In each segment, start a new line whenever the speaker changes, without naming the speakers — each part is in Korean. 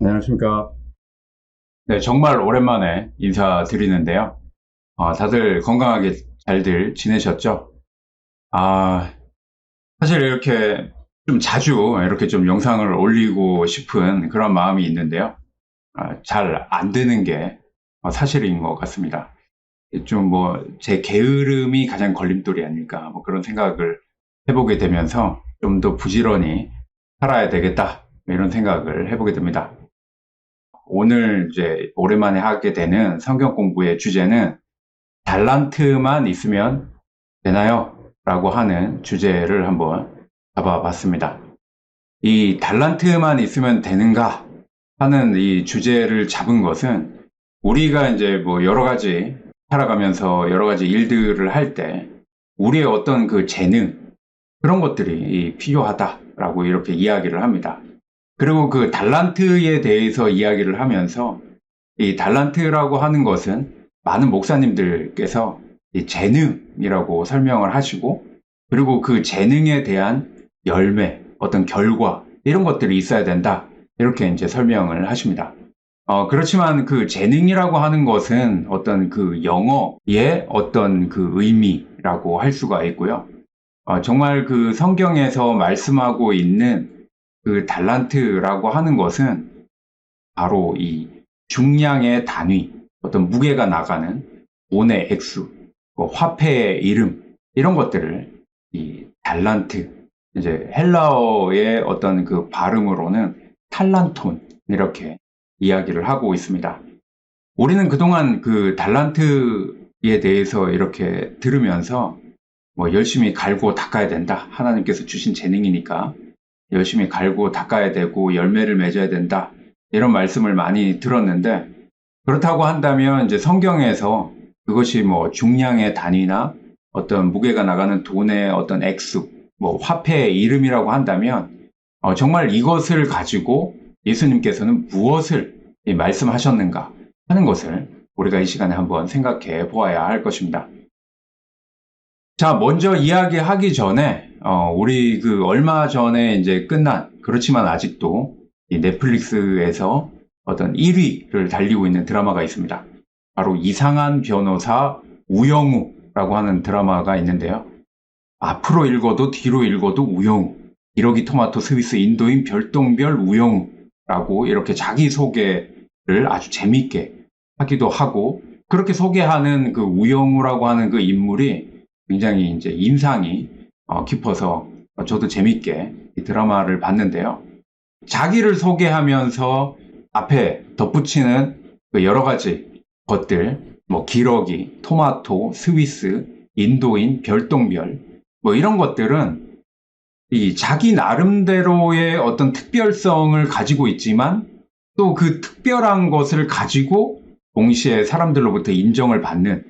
안녕하십니까. 네, 정말 오랜만에 인사드리는데요. 어, 다들 건강하게 잘들 지내셨죠? 아, 사실 이렇게 좀 자주 이렇게 좀 영상을 올리고 싶은 그런 마음이 있는데요. 아, 잘 안 되는 게 사실인 것 같습니다. 좀 뭐 제 게으름이 가장 걸림돌이 아닐까 뭐 그런 생각을 해보게 되면서 좀 더 부지런히 살아야 되겠다 이런 생각을 해보게 됩니다. 오늘 이제 오랜만에 하게 되는 성경 공부의 주제는 달란트만 있으면 되나요? 라고 하는 주제를 한번 잡아봤습니다. 이 달란트만 있으면 되는가 하는 이 주제를 잡은 것은 우리가 이제 뭐 여러 가지 살아가면서 여러 가지 일들을 할 때 우리의 어떤 그 재능 그런 것들이 필요하다라고 이렇게 이야기를 합니다. 그리고 그 달란트에 대해서 이야기를 하면서 이 달란트라고 하는 것은 많은 목사님들께서 재능이라고 설명을 하시고 그리고 그 재능에 대한 열매, 어떤 결과 이런 것들이 있어야 된다 이렇게 이제 설명을 하십니다. 어, 그렇지만 그 재능이라고 하는 것은 어떤 그 영어의 어떤 그 의미라고 할 수가 있고요. 어, 정말 그 성경에서 말씀하고 있는 그 달란트라고 하는 것은 바로 이 중량의 단위, 어떤 무게가 나가는 온의 액수, 뭐 화폐의 이름 이런 것들을 이 달란트 이제 헬라어의 어떤 그 발음으로는 탈란톤 이렇게 이야기를 하고 있습니다. 우리는 그동안 그 달란트에 대해서 이렇게 들으면서 뭐 열심히 갈고 닦아야 된다. 하나님께서 주신 재능이니까 열심히 갈고 닦아야 되고 열매를 맺어야 된다. 이런 말씀을 많이 들었는데 그렇다고 한다면 이제 성경에서 그것이 뭐 중량의 단위나 어떤 무게가 나가는 돈의 어떤 액수, 뭐 화폐의 이름이라고 한다면 어, 정말 이것을 가지고 예수님께서는 무엇을 말씀하셨는가 하는 것을 우리가 이 시간에 한번 생각해 보아야 할 것입니다. 자, 먼저 이야기하기 전에 어, 우리 그 얼마 전에 이제 끝난 그렇지만 아직도 넷플릭스에서 어떤 1위를 달리고 있는 드라마가 있습니다. 바로 이상한 변호사 우영우라고 하는 드라마가 있는데요. 앞으로 읽어도 뒤로 읽어도 우영우, 기러기 토마토 스위스 인도인 별똥별 우영우라고 이렇게 자기 소개를 아주 재밌게 하기도 하고 그렇게 소개하는 그 우영우라고 하는 그 인물이 굉장히 이제 인상이 어, 깊어서 저도 재밌게 이 드라마를 봤는데요. 자기를 소개하면서 앞에 덧붙이는 그 여러 가지 것들, 뭐 기러기, 토마토, 스위스, 인도인, 별똥별, 뭐 이런 것들은 이 자기 나름대로의 어떤 특별성을 가지고 있지만 또 그 특별한 것을 가지고 동시에 사람들로부터 인정을 받는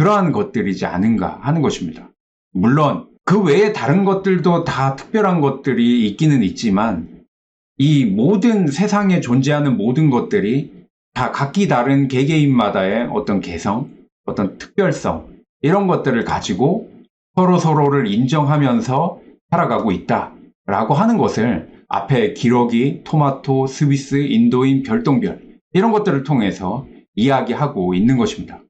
그러한 것들이지 않은가 하는 것입니다. 물론 그 외에 다른 것들도 다 특별한 것들이 있기는 있지만 이 모든 세상에 존재하는 모든 것들이 다 각기 다른 개개인마다의 어떤 개성, 어떤 특별성 이런 것들을 가지고 서로 서로를 인정하면서 살아가고 있다라고 하는 것을 앞에 기러기, 토마토, 스위스, 인도인, 별똥별 이런 것들을 통해서 이야기하고 있는 것입니다.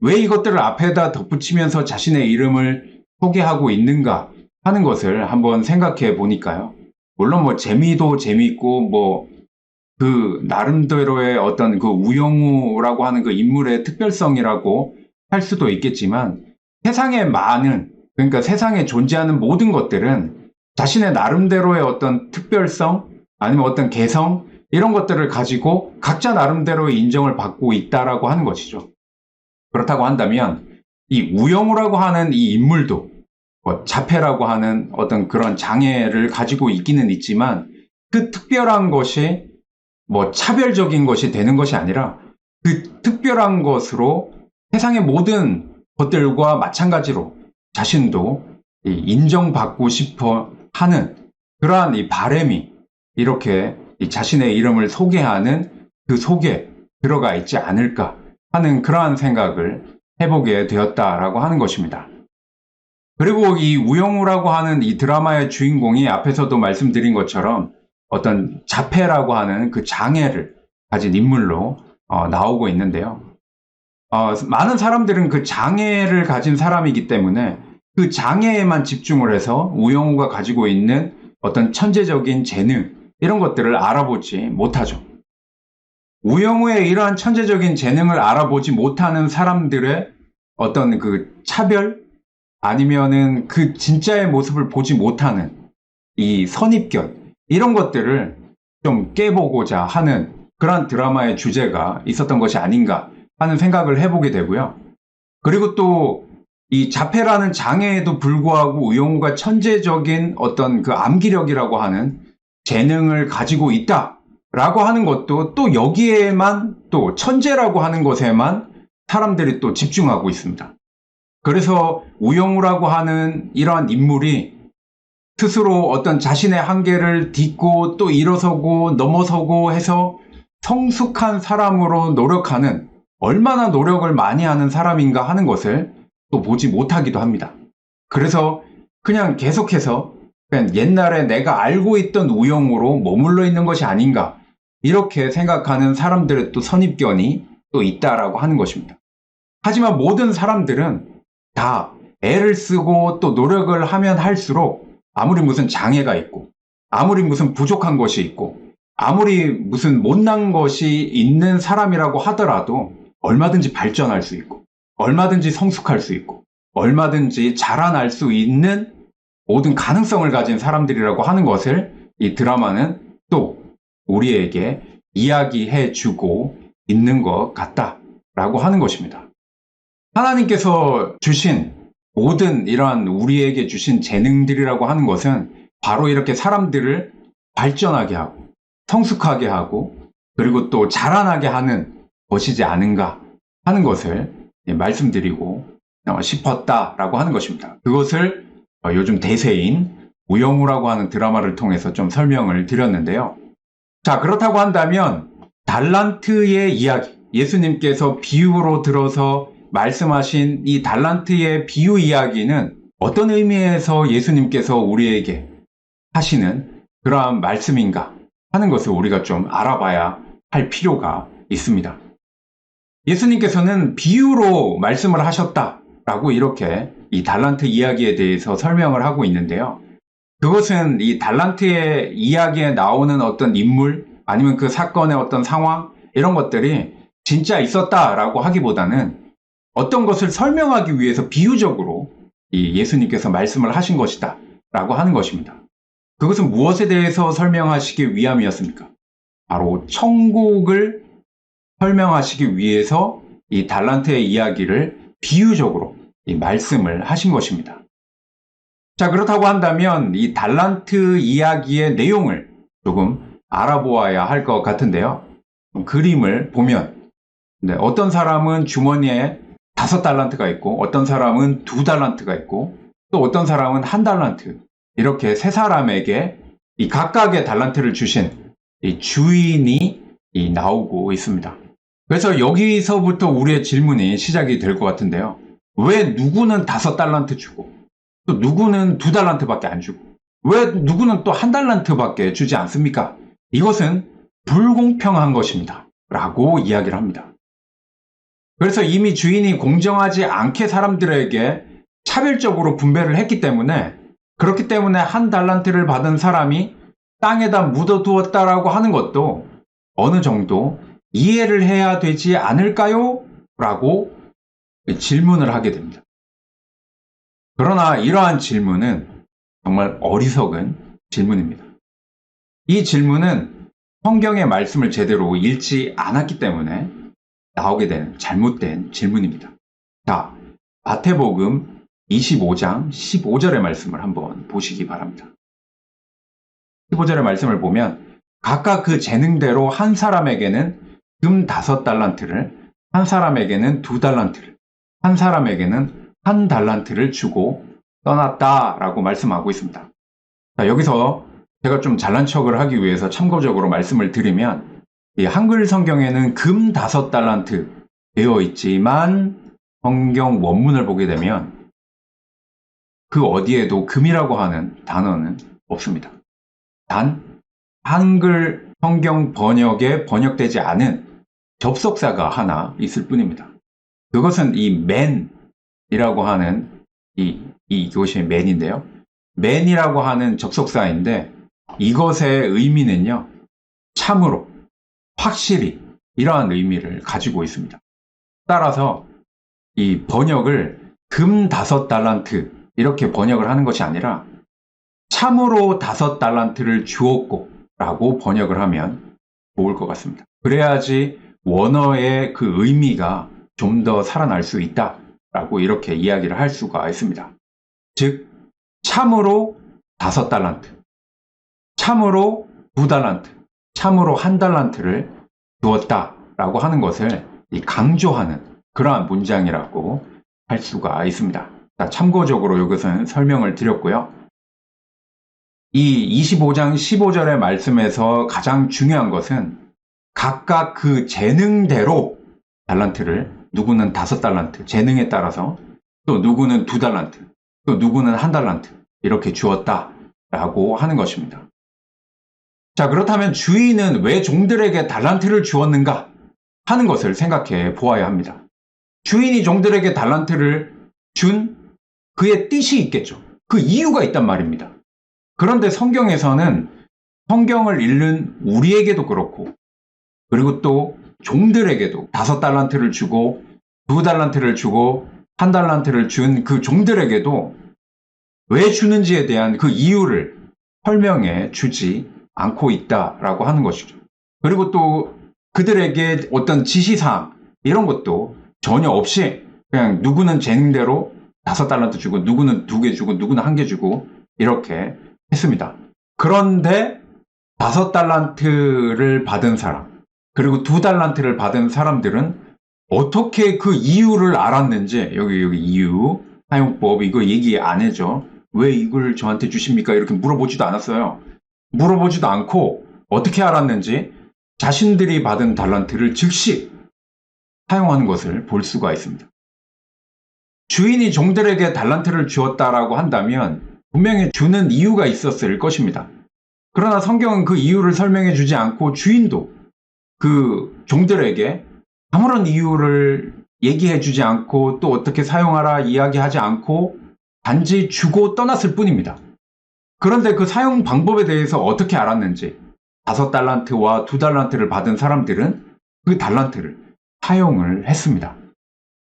왜 이것들을 앞에다 덧붙이면서 자신의 이름을 소개하고 있는가 하는 것을 한번 생각해 보니까요. 물론 뭐 재미도 재미있고 뭐 그 나름대로의 어떤 그 우영우라고 하는 그 인물의 특별성이라고 할 수도 있겠지만 세상에 많은 그러니까 세상에 존재하는 모든 것들은 자신의 나름대로의 어떤 특별성 아니면 어떤 개성 이런 것들을 가지고 각자 나름대로의 인정을 받고 있다라고 하는 것이죠. 그렇다고 한다면 이 우영우라고 하는 이 인물도 뭐 자폐라고 하는 어떤 그런 장애를 가지고 있기는 있지만 그 특별한 것이 뭐 차별적인 것이 되는 것이 아니라 그 특별한 것으로 세상의 모든 것들과 마찬가지로 자신도 인정받고 싶어 하는 그러한 이 바램이 이렇게 자신의 이름을 소개하는 그 속에 들어가 있지 않을까 하는 그러한 생각을 해보게 되었다라고 하는 것입니다. 그리고 이 우영우라고 하는 이 드라마의 주인공이 앞에서도 말씀드린 것처럼 어떤 자폐라고 하는 그 장애를 가진 인물로 어, 나오고 있는데요. 어, 많은 사람들은 그 장애를 가진 사람이기 때문에 그 장애에만 집중을 해서 우영우가 가지고 있는 어떤 천재적인 재능 이런 것들을 알아보지 못하죠. 우영우의 이러한 천재적인 재능을 알아보지 못하는 사람들의 어떤 그 차별? 아니면은 그 진짜의 모습을 보지 못하는 이 선입견? 이런 것들을 좀 깨보고자 하는 그런 드라마의 주제가 있었던 것이 아닌가 하는 생각을 해보게 되고요. 그리고 또 이 자폐라는 장애에도 불구하고 우영우가 천재적인 어떤 그 암기력이라고 하는 재능을 가지고 있다 라고 하는 것도 또 여기에만 또 천재라고 하는 것에만 사람들이 또 집중하고 있습니다. 그래서 우영우라고 하는 이러한 인물이 스스로 어떤 자신의 한계를 딛고 또 일어서고 넘어서고 해서 성숙한 사람으로 노력하는 얼마나 노력을 많이 하는 사람인가 하는 것을 또 보지 못하기도 합니다. 그래서 그냥 계속해서 그냥 옛날에 내가 알고 있던 우영우로 머물러 있는 것이 아닌가 이렇게 생각하는 사람들의 또 선입견이 또 있다라고 하는 것입니다. 하지만 모든 사람들은 다 애를 쓰고 또 노력을 하면 할수록 아무리 무슨 장애가 있고 아무리 무슨 부족한 것이 있고 아무리 무슨 못난 것이 있는 사람이라고 하더라도 얼마든지 발전할 수 있고 얼마든지 성숙할 수 있고 얼마든지 자라날 수 있는 모든 가능성을 가진 사람들이라고 하는 것을 이 드라마는 또 우리에게 이야기해 주고 있는 것 같다라고 하는 것입니다. 하나님께서 주신 모든 이러한 우리에게 주신 재능들이라고 하는 것은 바로 이렇게 사람들을 발전하게 하고 성숙하게 하고 그리고 또 자라나게 하는 것이지 않은가 하는 것을 예, 말씀드리고 어, 싶었다라고 하는 것입니다. 그것을 어, 요즘 대세인 우영우라고 하는 드라마를 통해서 좀 설명을 드렸는데요. 자, 그렇다고 한다면 달란트의 이야기, 예수님께서 비유로 들어서 말씀하신 이 달란트의 비유 이야기는 어떤 의미에서 예수님께서 우리에게 하시는 그러한 말씀인가 하는 것을 우리가 좀 알아봐야 할 필요가 있습니다. 예수님께서는 비유로 말씀을 하셨다라고 이렇게 이 달란트 이야기에 대해서 설명을 하고 있는데요. 그것은 이 달란트의 이야기에 나오는 어떤 인물 아니면 그 사건의 어떤 상황 이런 것들이 진짜 있었다라고 하기보다는 어떤 것을 설명하기 위해서 비유적으로 이 예수님께서 말씀을 하신 것이다 라고 하는 것입니다. 그것은 무엇에 대해서 설명하시기 위함이었습니까? 바로 천국을 설명하시기 위해서 이 달란트의 이야기를 비유적으로 이 말씀을 하신 것입니다. 자, 그렇다고 한다면 이 달란트 이야기의 내용을 조금 알아보아야 할 것 같은데요. 그림을 보면 네, 어떤 사람은 주머니에 다섯 달란트가 있고 어떤 사람은 두 달란트가 있고 또 어떤 사람은 한 달란트 이렇게 세 사람에게 이 각각의 달란트를 주신 이 주인이 이 나오고 있습니다. 그래서 여기서부터 우리의 질문이 시작이 될 것 같은데요. 왜 누구는 다섯 달란트 주고 또 누구는 두 달란트밖에 안 주고 왜 누구는 또 한 달란트밖에 주지 않습니까? 이것은 불공평한 것입니다. 라고 이야기를 합니다. 그래서 이미 주인이 공정하지 않게 사람들에게 차별적으로 분배를 했기 때문에 그렇기 때문에 한 달란트를 받은 사람이 땅에다 묻어두었다라고 하는 것도 어느 정도 이해를 해야 되지 않을까요? 라고 질문을 하게 됩니다. 그러나 이러한 질문은 정말 어리석은 질문입니다. 이 질문은 성경의 말씀을 제대로 읽지 않았기 때문에 나오게 되는 잘못된 질문입니다. 자, 마태복음 25장 15절의 말씀을 한번 보시기 바랍니다. 15절의 말씀을 보면 각각 그 재능대로 한 사람에게는 금 다섯 달란트를, 한 사람에게는 두 달란트를, 한 사람에게는 한 달란트를 주고 떠났다라고 말씀하고 있습니다. 자, 여기서 제가 좀 잘난 척을 하기 위해서 참고적으로 말씀을 드리면 이 한글 성경에는 금 다섯 달란트 되어 있지만 성경 원문을 보게 되면 그 어디에도 금이라고 하는 단어는 없습니다. 단 한글 성경 번역에 번역되지 않은 접속사가 하나 있을 뿐입니다. 그것은 이 man 이라고 하는 이, 이것이 man인데요. man이라고 하는 접속사인데 이것의 의미는요. 참으로, 확실히 이러한 의미를 가지고 있습니다. 따라서 이 번역을 금 다섯 달란트 이렇게 번역을 하는 것이 아니라 참으로 다섯 달란트를 주었고 라고 번역을 하면 좋을 것 같습니다. 그래야지 원어의 그 의미가 좀 더 살아날 수 있다 라고 이렇게 이야기를 할 수가 있습니다. 즉, 참으로 다섯 달란트, 참으로 두 달란트, 참으로 한 달란트를 주었다 라고 하는 것을 이 강조하는 그러한 문장이라고 할 수가 있습니다. 자, 참고적으로 이것은 설명을 드렸고요. 이 25장 15절의 말씀에서 가장 중요한 것은 각각 그 재능대로 달란트를 누구는 다섯 달란트, 재능에 따라서 또 누구는 두 달란트, 또 누구는 한 달란트 이렇게 주었다 라고 하는 것입니다. 자, 그렇다면 주인은 왜 종들에게 달란트를 주었는가 하는 것을 생각해 보아야 합니다. 주인이 종들에게 달란트를 준 그의 뜻이 있겠죠. 그 이유가 있단 말입니다. 그런데 성경에서는 성경을 읽는 우리에게도 그렇고, 그리고 또 종들에게도 다섯 달란트를 주고, 두 달란트를 주고, 한 달란트를 준 그 종들에게도 왜 주는지에 대한 그 이유를 설명해 주지 않고 있다라고 하는 것이죠. 그리고 또 그들에게 어떤 지시사항, 이런 것도 전혀 없이 그냥 누구는 재능대로 다섯 달란트 주고, 누구는 두 개 주고, 누구는 한 개 주고, 이렇게 했습니다. 그런데 다섯 달란트를 받은 사람, 그리고 두 달란트를 받은 사람들은 어떻게 그 이유를 알았는지, 여기, 여기 이유, 사용법, 이거 얘기 안 해줘. 왜 이걸 저한테 주십니까? 이렇게 물어보지도 않았어요. 물어보지도 않고 어떻게 알았는지 자신들이 받은 달란트를 즉시 사용하는 것을 볼 수가 있습니다. 주인이 종들에게 달란트를 주었다라고 한다면 분명히 주는 이유가 있었을 것입니다. 그러나 성경은 그 이유를 설명해 주지 않고 주인도 그 종들에게 아무런 이유를 얘기해 주지 않고 또 어떻게 사용하라 이야기하지 않고 단지 주고 떠났을 뿐입니다. 그런데 그 사용 방법에 대해서 어떻게 알았는지 다섯 달란트와 두 달란트를 받은 사람들은 그 달란트를 사용을 했습니다.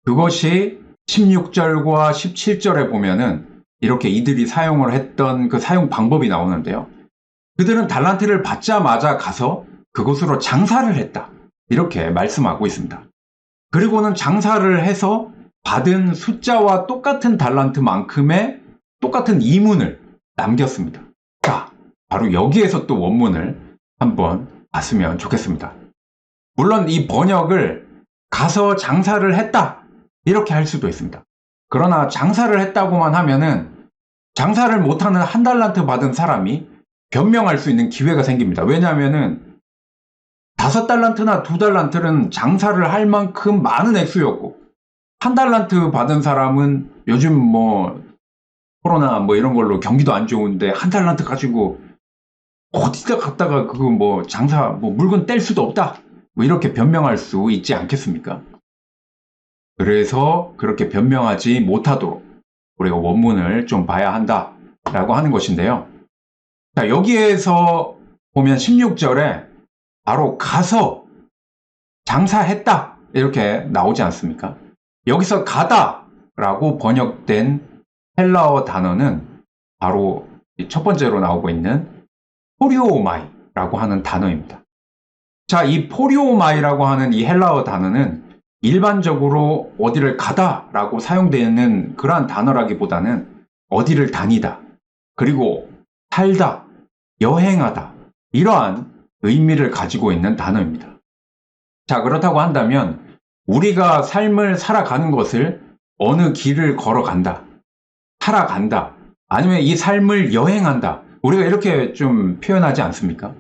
그것이 16절과 17절에 보면은 이렇게 이들이 사용을 했던 그 사용 방법이 나오는데요. 그들은 달란트를 받자마자 가서 그곳으로 장사를 했다. 이렇게 말씀하고 있습니다. 그리고는 장사를 해서 받은 숫자와 똑같은 달란트만큼의 똑같은 이문을 남겼습니다. 자, 바로 여기에서 또 원문을 한번 봤으면 좋겠습니다. 물론 이 번역을 가서 장사를 했다. 이렇게 할 수도 있습니다. 그러나 장사를 했다고만 하면은 장사를 못하는 한 달란트 받은 사람이 변명할 수 있는 기회가 생깁니다. 왜냐하면은 다섯 달란트나 두 달란트는 장사를 할 만큼 많은 액수였고 한 달란트 받은 사람은 요즘 뭐 코로나 뭐 이런 걸로 경기도 안 좋은데 한 달란트 가지고 어디다 갔다가 그거 뭐 장사 뭐 물건 뗄 수도 없다 뭐 이렇게 변명할 수 있지 않겠습니까? 그래서 그렇게 변명하지 못하도록 우리가 원문을 좀 봐야 한다라고 하는 것인데요. 자, 여기에서 보면 16절에 바로 가서 장사했다 이렇게 나오지 않습니까? 여기서 가다 라고 번역된 헬라어 단어는 바로 첫 번째로 나오고 있는 포리오마이라고 하는 단어입니다. 자, 이 포리오마이라고 하는 이 헬라어 단어는 일반적으로 어디를 가다 라고 사용되는 그러한 단어라기보다는 어디를 다니다, 그리고 살다, 여행하다, 이러한 의미를 가지고 있는 단어입니다. 자, 그렇다고 한다면 우리가 삶을 살아가는 것을 어느 길을 걸어간다, 살아간다, 아니면 이 삶을 여행한다. 우리가 이렇게 좀 표현하지 않습니까?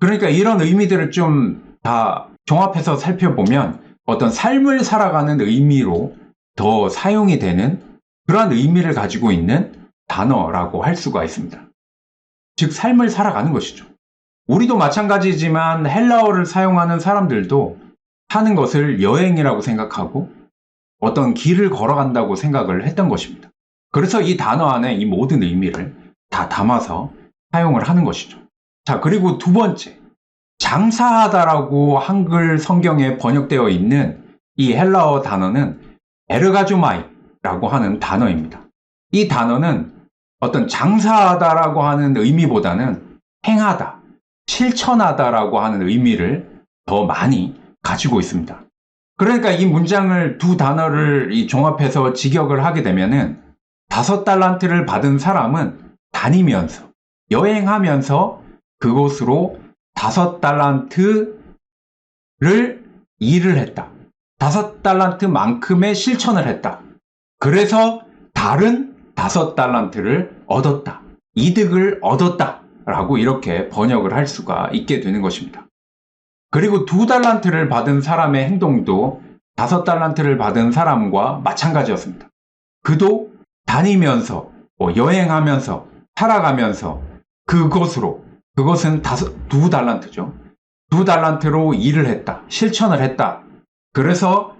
그러니까 이런 의미들을 좀 다 종합해서 살펴보면 어떤 삶을 살아가는 의미로 더 사용이 되는 그러한 의미를 가지고 있는 단어라고 할 수가 있습니다. 즉, 삶을 살아가는 것이죠. 우리도 마찬가지지만 헬라어를 사용하는 사람들도 하는 것을 여행이라고 생각하고 어떤 길을 걸어간다고 생각을 했던 것입니다. 그래서 이 단어 안에 이 모든 의미를 다 담아서 사용을 하는 것이죠. 자, 그리고 두 번째. 장사하다라고 한글 성경에 번역되어 있는 이 헬라어 단어는 에르가주마이라고 하는 단어입니다. 이 단어는 어떤 장사하다라고 하는 의미보다는 행하다, 실천하다라고 하는 의미를 더 많이 가지고 있습니다. 그러니까 이 문장을 두 단어를 이 종합해서 직역을 하게 되면은 다섯 달란트를 받은 사람은 다니면서 여행하면서 그곳으로 다섯 달란트를 일을 했다. 다섯 달란트만큼의 실천을 했다. 그래서 다른 다섯 달란트를 얻었다. 이득을 얻었다. 라고 이렇게 번역을 할 수가 있게 되는 것입니다. 그리고 두 달란트를 받은 사람의 행동도 다섯 달란트를 받은 사람과 마찬가지였습니다. 그도 다니면서 뭐 여행하면서 살아가면서 그곳으로 그것은 다섯 두 달란트죠. 두 달란트로 일을 했다. 실천을 했다. 그래서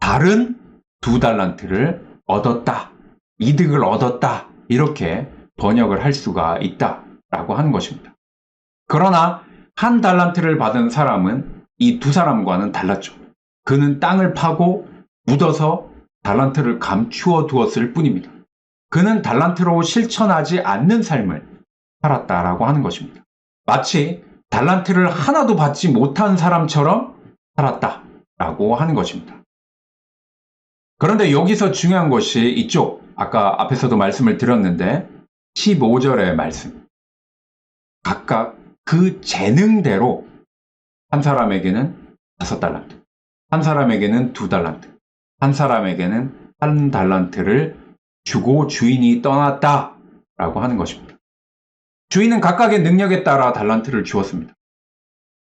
다른 두 달란트를 얻었다. 이득을 얻었다. 이렇게 번역을 할 수가 있다 라고 하는 것입니다. 그러나 한 달란트를 받은 사람은 이 두 사람과는 달랐죠. 그는 땅을 파고 묻어서 달란트를 감추어 두었을 뿐입니다. 그는 달란트로 실천하지 않는 삶을 살았다라고 하는 것입니다. 마치 달란트를 하나도 받지 못한 사람처럼 살았다라고 하는 것입니다. 그런데 여기서 중요한 것이 이쪽, 아까 앞에서도 말씀을 드렸는데, 15절의 말씀. 각각 그 재능대로 한 사람에게는 다섯 달란트, 한 사람에게는 두 달란트, 한 사람에게는 한 달란트를 주고 주인이 떠났다 라고 하는 것입니다. 주인은 각각의 능력에 따라 달란트를 주었습니다.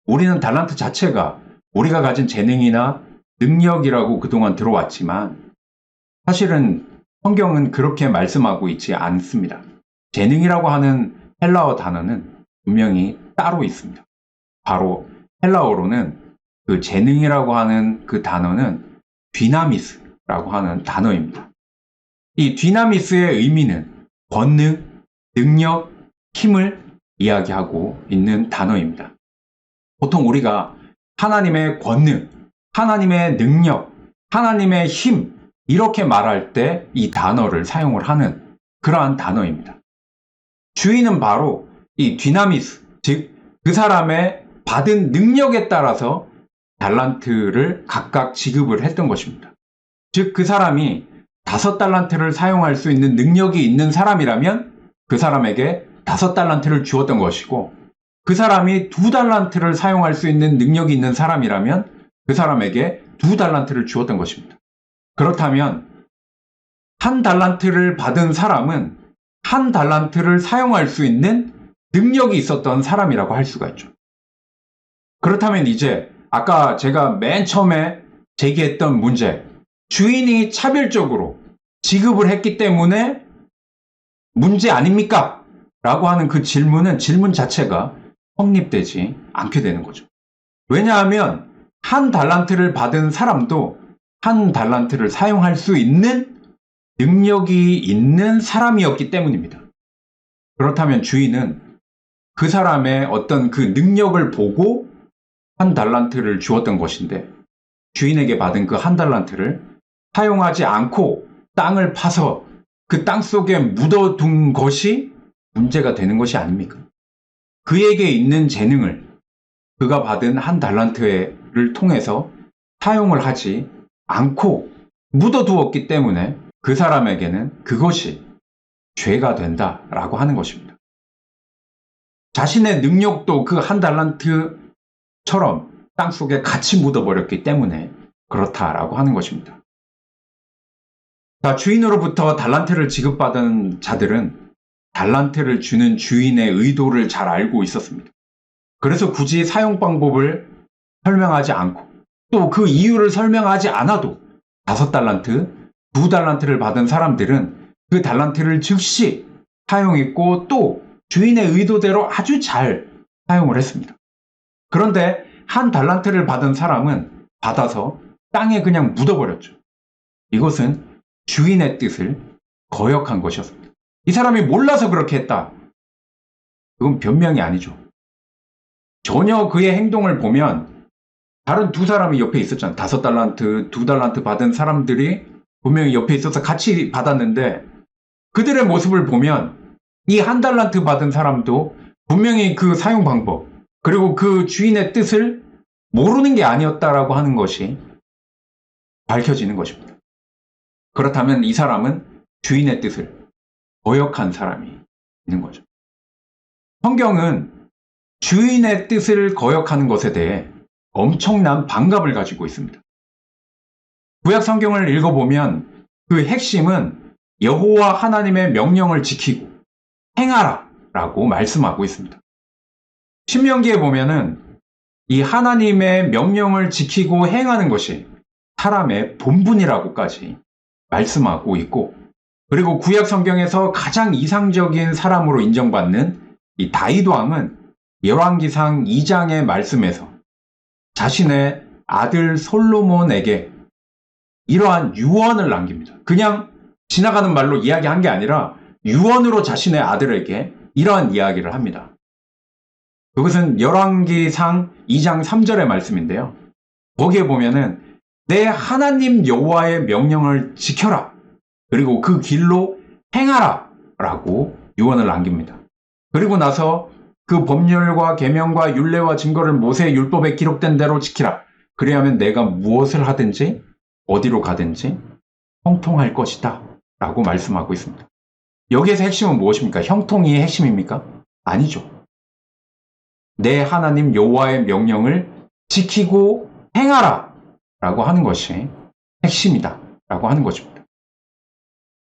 우리는 달란트 자체가 우리가 가진 재능이나 능력이라고 그동안 들어왔지만 사실은 성경은 그렇게 말씀하고 있지 않습니다. 재능이라고 하는 헬라어 단어는 분명히 따로 있습니다. 바로 헬라어로는 그 재능이라고 하는 그 단어는 디나미스라고 하는 단어입니다. 이 디나미스의 의미는 권능, 능력, 힘을 이야기하고 있는 단어입니다. 보통 우리가 하나님의 권능, 하나님의 능력, 하나님의 힘, 이렇게 말할 때 이 단어를 사용을 하는 그러한 단어입니다. 주인은 바로 이 디나미스, 즉, 그 사람의 받은 능력에 따라서 달란트를 각각 지급을 했던 것입니다. 즉, 그 사람이 다섯 달란트를 사용할 수 있는 능력이 있는 사람이라면 그 사람에게 다섯 달란트를 주었던 것이고 그 사람이 두 달란트를 사용할 수 있는 능력이 있는 사람이라면 그 사람에게 두 달란트를 주었던 것입니다. 그렇다면 한 달란트를 받은 사람은 한 달란트를 사용할 수 있는 능력이 있었던 사람이라고 할 수가 있죠. 그렇다면 이제 아까 제가 맨 처음에 제기했던 문제, 주인이 차별적으로 지급을 했기 때문에 문제 아닙니까? 라고 하는 그 질문은 질문 자체가 성립되지 않게 되는 거죠. 왜냐하면 한 달란트를 받은 사람도 한 달란트를 사용할 수 있는 능력이 있는 사람이었기 때문입니다. 그렇다면 주인은 그 사람의 어떤 그 능력을 보고 한 달란트를 주었던 것인데 주인에게 받은 그 한 달란트를 사용하지 않고 땅을 파서 그 땅 속에 묻어둔 것이 문제가 되는 것이 아닙니까? 그에게 있는 재능을 그가 받은 한 달란트를 통해서 사용을 하지 않고 묻어두었기 때문에 그 사람에게는 그것이 죄가 된다라고 하는 것입니다. 자신의 능력도 그 한 달란트처럼 땅 속에 같이 묻어버렸기 때문에 그렇다라고 하는 것입니다. 자, 주인으로부터 달란트를 지급받은 자들은 달란트를 주는 주인의 의도를 잘 알고 있었습니다. 그래서 굳이 사용 방법을 설명하지 않고 또 그 이유를 설명하지 않아도 다섯 달란트, 두 달란트를 받은 사람들은 그 달란트를 즉시 사용했고 또 주인의 의도대로 아주 잘 사용을 했습니다. 그런데 한 달란트를 받은 사람은 받아서 땅에 그냥 묻어버렸죠. 이것은 주인의 뜻을 거역한 것이었습니다. 이 사람이 몰라서 그렇게 했다. 그건 변명이 아니죠. 전혀 그의 행동을 보면 다른 두 사람이 옆에 있었잖아요. 다섯 달란트, 두 달란트 받은 사람들이 분명히 옆에 있어서 같이 받았는데 그들의 모습을 보면 이 한 달란트 받은 사람도 분명히 그 사용 방법 그리고 그 주인의 뜻을 모르는 게 아니었다라고 하는 것이 밝혀지는 것입니다. 그렇다면 이 사람은 주인의 뜻을 거역한 사람이 있는 거죠. 성경은 주인의 뜻을 거역하는 것에 대해 엄청난 반감을 가지고 있습니다. 구약 성경을 읽어보면 그 핵심은 여호와 하나님의 명령을 지키고 행하라 라고 말씀하고 있습니다. 신명기에 보면은 이 하나님의 명령을 지키고 행하는 것이 사람의 본분이라고까지 말씀하고 있고 그리고 구약 성경에서 가장 이상적인 사람으로 인정받는 이 다윗 왕은 열왕기상 2장의 말씀에서 자신의 아들 솔로몬에게 이러한 유언을 남깁니다. 그냥 지나가는 말로 이야기한 게 아니라 유언으로 자신의 아들에게 이러한 이야기를 합니다. 그것은 열왕기상 2장 3절의 말씀인데요. 거기에 보면은 내 하나님 여호와의 명령을 지켜라. 그리고 그 길로 행하라. 라고 유언을 남깁니다. 그리고 나서 그 법률과 계명과 율례와 증거를 모세의 율법에 기록된 대로 지키라. 그래야면 내가 무엇을 하든지 어디로 가든지 형통할 것이다. 라고 말씀하고 있습니다. 여기에서 핵심은 무엇입니까? 형통이 핵심입니까? 아니죠. 내 하나님 여호와의 명령을 지키고 행하라. 라고 하는 것이 핵심이다. 라고 하는 것입니다.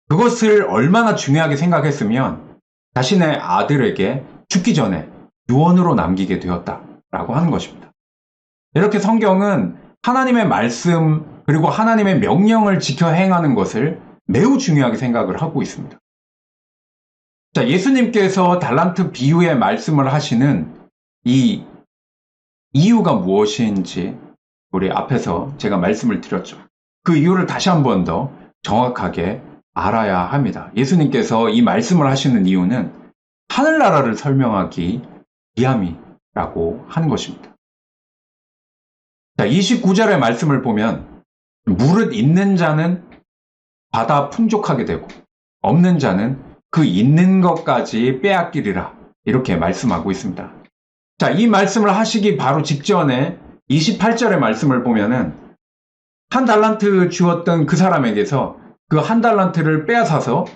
그것을 얼마나 중요하게 생각했으면 자신의 아들에게 죽기 전에 유언으로 남기게 되었다 라고 하는 것입니다. 이렇게 성경은 하나님의 말씀 그리고 하나님의 명령을 지켜 행하는 것을 매우 중요하게 생각을 하고 있습니다. 자, 예수님께서 달란트 비유의 말씀을 하시는 이 이유가 무엇인지 우리 앞에서 제가 말씀을 드렸죠. 그 이유를 다시 한 번 더 정확하게 알아야 합니다. 예수님께서 이 말씀을 하시는 이유는 하늘나라를 설명하기 위함이라고 하는 것입니다. 자, 29절의 말씀을 보면 무릇 있는 자는 받아 풍족하게 되고 없는 자는 그 있는 것까지 빼앗기리라 이렇게 말씀하고 있습니다. 자, 이 말씀을 하시기 바로 직전에 28절의 말씀을 보면은 한 달란트 주었던 그 사람에게서 그 한 달란트를 빼앗아서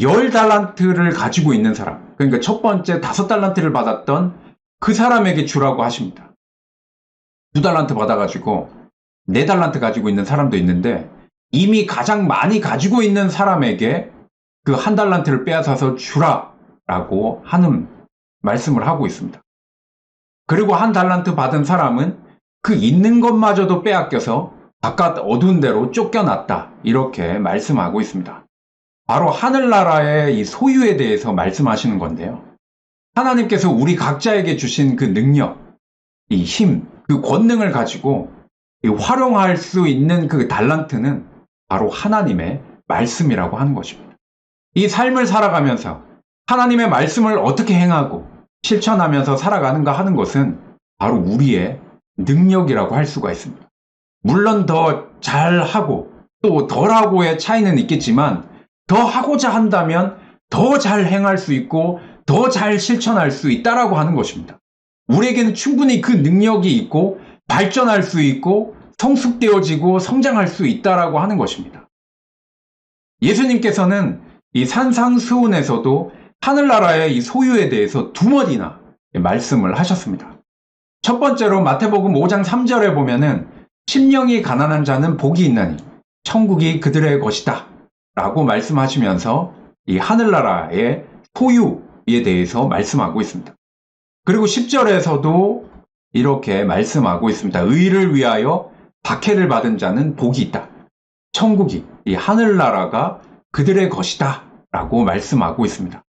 열 달란트를 가지고 있는 사람, 그러니까 첫 번째 다섯 달란트를 받았던 그 사람에게 주라고 하십니다. 두 달란트 받아가지고 네 달란트 가지고 있는 사람도 있는데 이미 가장 많이 가지고 있는 사람에게 그 한 달란트를 빼앗아서 주라라고 하는 말씀을 하고 있습니다. 그리고 한 달란트 받은 사람은 그 있는 것마저도 빼앗겨서 바깥 어두운 데로 쫓겨났다. 이렇게 말씀하고 있습니다. 바로 하늘나라의 이 소유에 대해서 말씀하시는 건데요. 하나님께서 우리 각자에게 주신 그 능력, 이 힘, 그 권능을 가지고 활용할 수 있는 그 달란트는 바로 하나님의 말씀이라고 하는 것입니다. 이 삶을 살아가면서 하나님의 말씀을 어떻게 행하고 실천하면서 살아가는가 하는 것은 바로 우리의 능력이라고 할 수가 있습니다. 물론 더 잘하고 또 덜하고의 차이는 있겠지만 더 하고자 한다면 더 잘 행할 수 있고 더 잘 실천할 수 있다라고 하는 것입니다. 우리에게는 충분히 그 능력이 있고 발전할 수 있고 성숙되어지고 성장할 수 있다라고 하는 것입니다. 예수님께서는 이 산상수훈에서도 하늘나라의 이 소유에 대해서 두 번이나 말씀을 하셨습니다. 첫 번째로 마태복음 5장 3절에 보면은 심령이 가난한 자는 복이 있나니 천국이 그들의 것이다. 라고 말씀하시면서 이 하늘나라의 소유에 대해서 말씀하고 있습니다. 그리고 10절에서도 이렇게 말씀하고 있습니다. 의를 위하여 박해를 받은 자는 복이 있다. 천국이, 이 하늘나라가 그들의 것이다. 라고 말씀하고 있습니다.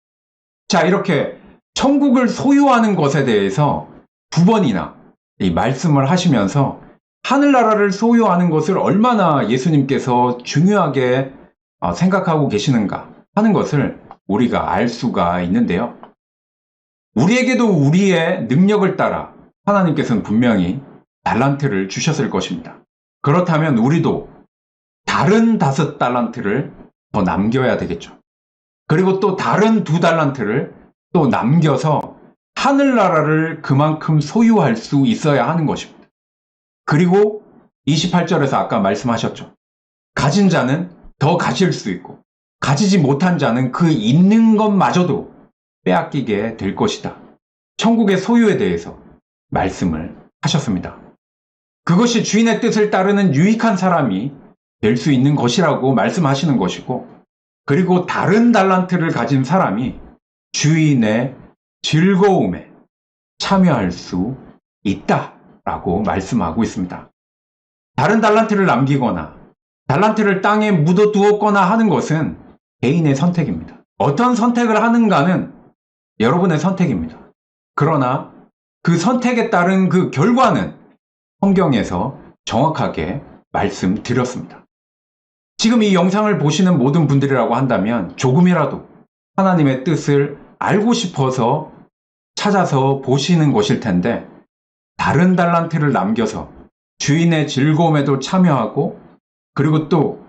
자, 이렇게 천국을 소유하는 것에 대해서 두 번이나 이 말씀을 하시면서 하늘나라를 소유하는 것을 얼마나 예수님께서 중요하게 어, 생각하고 계시는가 하는 것을 우리가 알 수가 있는데요. 우리에게도 우리의 능력을 따라 하나님께서는 분명히 달란트를 주셨을 것입니다. 그렇다면 우리도 다른 다섯 달란트를 더 남겨야 되겠죠. 그리고 또 다른 두 달란트를 또 남겨서 하늘나라를 그만큼 소유할 수 있어야 하는 것입니다. 그리고 28절에서 아까 말씀하셨죠. 가진 자는 더 가질 수 있고, 가지지 못한 자는 그 있는 것마저도 빼앗기게 될 것이다. 천국의 소유에 대해서 말씀을 하셨습니다. 그것이 주인의 뜻을 따르는 유익한 사람이 될 수 있는 것이라고 말씀하시는 것이고, 그리고 다른 달란트를 가진 사람이 주인의 즐거움에 참여할 수 있다 라고 말씀하고 있습니다. 다른 달란트를 남기거나 달란트를 땅에 묻어 두었거나 하는 것은 개인의 선택입니다. 어떤 선택을 하는가는 여러분의 선택입니다. 그러나 그 선택에 따른 그 결과는 성경에서 정확하게 말씀드렸습니다. 지금 이 영상을 보시는 모든 분들이라고 한다면 조금이라도 하나님의 뜻을 알고 싶어서 찾아서 보시는 것일 텐데 다른 달란트를 남겨서 주인의 즐거움에도 참여하고 그리고 또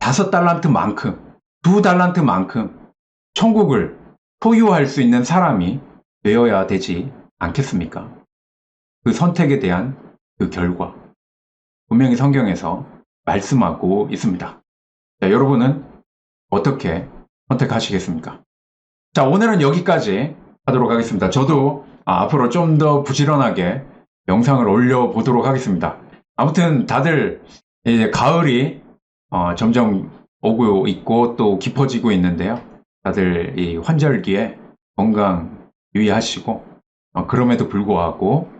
다섯 달란트만큼 두 달란트만큼 천국을 소유할 수 있는 사람이 되어야 되지 않겠습니까? 그 선택에 대한 그 결과 분명히 성경에서 말씀하고 있습니다. 자, 여러분은 어떻게 선택하시겠습니까? 자, 오늘은 여기까지 하도록 하겠습니다. 저도 아, 앞으로 좀 더 부지런하게 영상을 올려보도록 하겠습니다. 아무튼 다들 이제 가을이 어, 점점 오고 있고 또 깊어지고 있는데요. 다들 이 환절기에 건강 유의하시고 어, 그럼에도 불구하고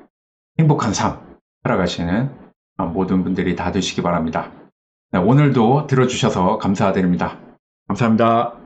행복한 삶 살아가시는 어, 모든 분들이 다 되시기 바랍니다. 네, 오늘도 들어주셔서 감사드립니다. 감사합니다.